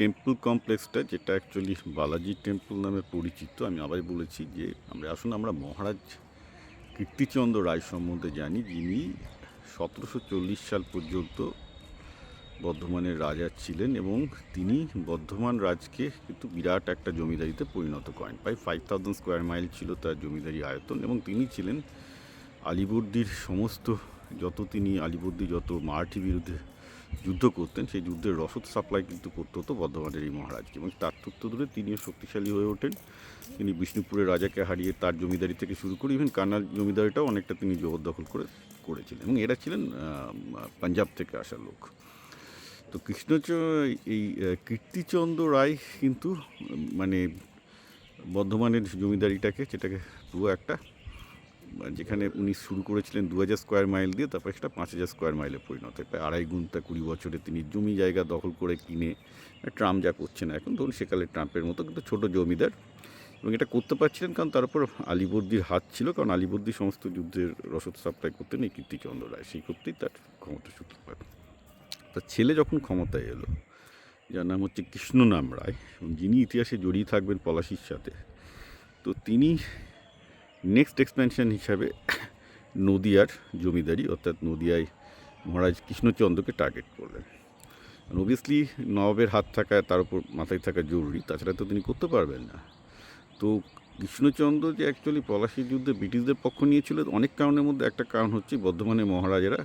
Temple কমপ্লেক্সটা, যেটা actually Balaji temple নামে পরিচিত, আমি আবার বলেছি যে আমরা, আসুন আমরা মহারাজ কীর্তিচন্দ্র রায় সম্বন্ধে জানি, যিনি সতেরোশো চল্লিশ সাল পর্যন্ত বর্ধমানের রাজা ছিলেন এবং তিনি বর্ধমান রাজকে কিন্তু বিরাট একটা জমিদারিতে পরিণত করেন। প্রায় ফাইভ থাউজেন্ড স্কোয়ার মাইল ছিল তার জমিদারি আয়তন এবং তিনি ছিলেন আলিবর্দির সমস্ত, যত তিনি আলিবর্দি, যত মারাঠি বিরুদ্ধে যুদ্ধ করতেন, সেই যুদ্ধের রসদ সাপ্লাই কিন্তু করতে হতো বর্ধমানের এই মহারাজকে এবং তার তথ্য ধরে তিনিও শক্তিশালী হয়ে ওঠেন। তিনি বিষ্ণুপুরের রাজাকে হারিয়ে তার জমিদারি থেকে শুরু করে ইভেন কানাল জমিদারিটাও অনেকটা তিনি জবরদখল করে, করেছিলেন এবং এরা ছিলেন পাঞ্জাব থেকে আসা লোক। তো কৃষ্ণচ, এই কীর্তিচন্দ্র রায় কিন্তু মানে বর্ধমানের জমিদারিটাকে, যেটাকে পুরো একটা যেখানে উনি শুরু করেছিলেন দু হাজার স্কোয়ার মাইল দিয়ে, তারপরে সেটা পাঁচ হাজার স্কোয়ার মাইলে পরিণত। হয় প্রায় আড়াই গুণটা কুড়ি বছরে তিনি জমি জায়গা দখল করে কিনে ট্রাম্প যা করছে না এখন, ধরুন সেকালে ট্রাম্পের মতো কিন্তু ছোটো জমিদার। এবং এটা করতে পারছিলেন কারণ তার উপর আলিবর্দির হাত ছিল, কারণ আলিবর্দি সমস্ত যুদ্ধের রসদ সাপ্লাই করতেন এই কীর্তিচন্দ্র রায়। সেই করতেই তার ক্ষমতা সূত্রপাত তার ছেলে যখন ক্ষমতায় এলো, যার নাম হচ্ছে কৃষ্ণনাম রায়, এবং যিনি ইতিহাসে জড়িয়ে থাকবেন পলাশির সাথে, তো তিনি নেক্সট এক্সপেনশন হিসাবে নদিয়ার জমিদারি, অর্থাৎ নদিয়ায় মহারাজ কৃষ্ণচন্দ্রকে টার্গেট করলেন। অবভিয়াসলি নবাবের হাত থাকা, তার উপর মাথায় থাকা জরুরি, তাছাড়া তো তিনি করতে পারবেন না। তো কৃষ্ণচন্দ্র যে অ্যাকচুয়ালি পলাশির যুদ্ধে ব্রিটিশদের পক্ষ নিয়েছিল, অনেক কারণের মধ্যে একটা কারণ হচ্ছে বর্ধমানে মহারাজারা,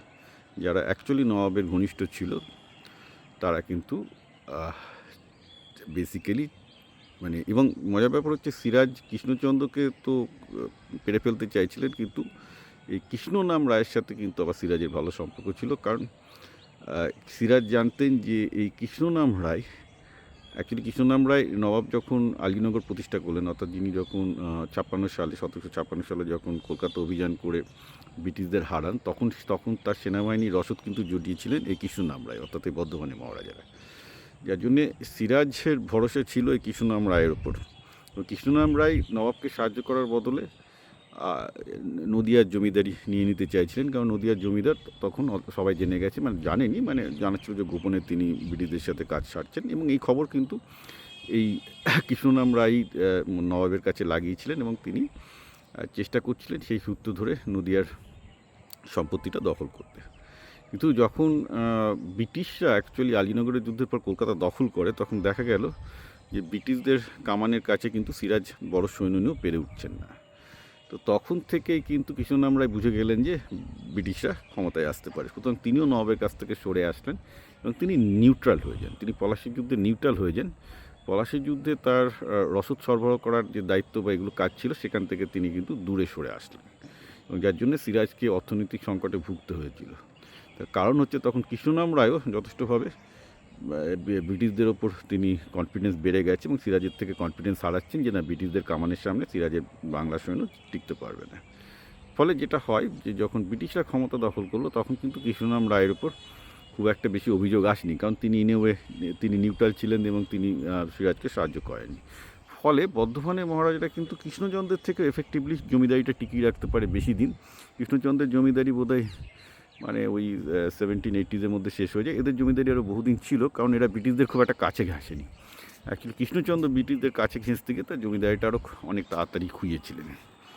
যারা অ্যাকচুয়ালি নবাবের ঘনিষ্ঠ ছিল, তারা কিন্তু বেসিক্যালি মানে এবং মজার ব্যাপার হচ্ছে সিরাজ কৃষ্ণচন্দ্রকে তো পেরে ফেলতে চাইছিলেন কিন্তু, এই কৃষ্ণ নাম রায়ের সাথে কিন্তু আবার সিরাজের ভালো সম্পর্ক ছিল। কারণ সিরাজ জানতেন যে এই কৃষ্ণ নাম রায় অ্যাকচুয়ালি কৃষ্ণনাম রায় নবাব যখন আলীনগর প্রতিষ্ঠা করলেন, অর্থাৎ যিনি যখন ছাপ্পান্ন সালে, সতেরোশো ছাপ্পান্ন সালে যখন কলকাতা অভিযান করে ব্রিটিশদের হারান, তখন তখন তার সেনাবাহিনীর রসদ কিন্তু জুটিয়েছিলেন এই কৃষ্ণনাম রায়, অর্থাৎ এই বর্ধমানে মহারাজারা। যার জন্যে সিরাজের ভরসা ছিল এই কৃষ্ণনাম রায়ের ওপর কৃষ্ণনাম রায় নবাবকে সাহায্য করার বদলে নদিয়ার জমিদারি নিয়ে নিতে চাইছিলেন। কারণ নদিয়ার জমিদার তখন সবাই জেনে গেছে মানে জানেনি মানে জানা ছিল যে গোপনে তিনি ব্রিটিশদের সাথে কাজ সারছেন এবং এই খবর কিন্তু এই কৃষ্ণনাম রায় নবাবের কাছে লাগিয়েছিলেন এবং তিনি চেষ্টা করছিলেন সেই সূত্র ধরে নদিয়ার সম্পত্তিটা দখল করতে। কিন্তু যখন ব্রিটিশরা অ্যাকচুয়ালি আলীনগরের যুদ্ধের পর কলকাতা দখল করে, তখন দেখা গেল যে ব্রিটিশদের কামানের কাছে কিন্তু সিরাজ বড় সৈন্য নিয়েও পেরে উঠছেন না। তো তখন থেকেই কিন্তু কৃষ্ণনাম রায় বুঝে গেলেন যে ব্রিটিশরা ক্ষমতায় আসতে পারে। সুতরাং তিনিও নবাবের কাছ থেকে সরে আসলেন এবং তিনি নিউট্রাল হয়ে যান। তিনি পলাশির যুদ্ধে নিউট্রাল হয়ে যান। পলাশির যুদ্ধে তার রসদ সরবরাহ করার যে দায়িত্ব বা এগুলো কাজ ছিল, সেখান থেকে তিনি কিন্তু দূরে সরে আসলেন। এবং যার জন্য সিরাজকে অর্থনৈতিক সংকটে ভুগতে হয়েছিল। কারণ হচ্ছে তখন কৃষ্ণনাম রায়ও যথেষ্টভাবে ব্রিটিশদের ওপর তিনি কনফিডেন্স বেড়ে গেছে এবং সিরাজের থেকে কনফিডেন্স হারাচ্ছেন যে না, ব্রিটিশদের কামানের সামনে সিরাজের বাংলা সৈন্য টিকতে পারবে না। ফলে যেটা হয় যে, যখন ব্রিটিশরা ক্ষমতা দখল করল, তখন কিন্তু কৃষ্ণনাম রায়ের ওপর খুব একটা বেশি অভিযোগ আসেনি। কারণ তিনি ইনে ওয়ে তিনি নিউট্রাল ছিলেন এবং তিনি সিরাজকে সাহায্য করেননি। ফলে বর্ধমানের মহারাজারা কিন্তু কৃষ্ণচন্দ্রের থেকে এফেক্টিভলি জমিদারিটা টিকিয়ে রাখতে পারে বেশি দিন। কৃষ্ণচন্দ্রের জমিদারি বোধহয় মানে ওই সেভেন্টিন এইটিজের মধ্যে শেষ হয়ে যায়। এদের জমিদারি আরও বহুদিন ছিল, কারণ এরা ব্রিটিশদের খুব একটা কাছে ঘাসেনি অ্যাকচুয়ালি কৃষ্ণচন্দ্র ব্রিটিশদের কাছে ঘেঁচতে গিয়ে তার জমিদারিটা আরও অনেক তাড়াতাড়ি খুইয়েছিলেন।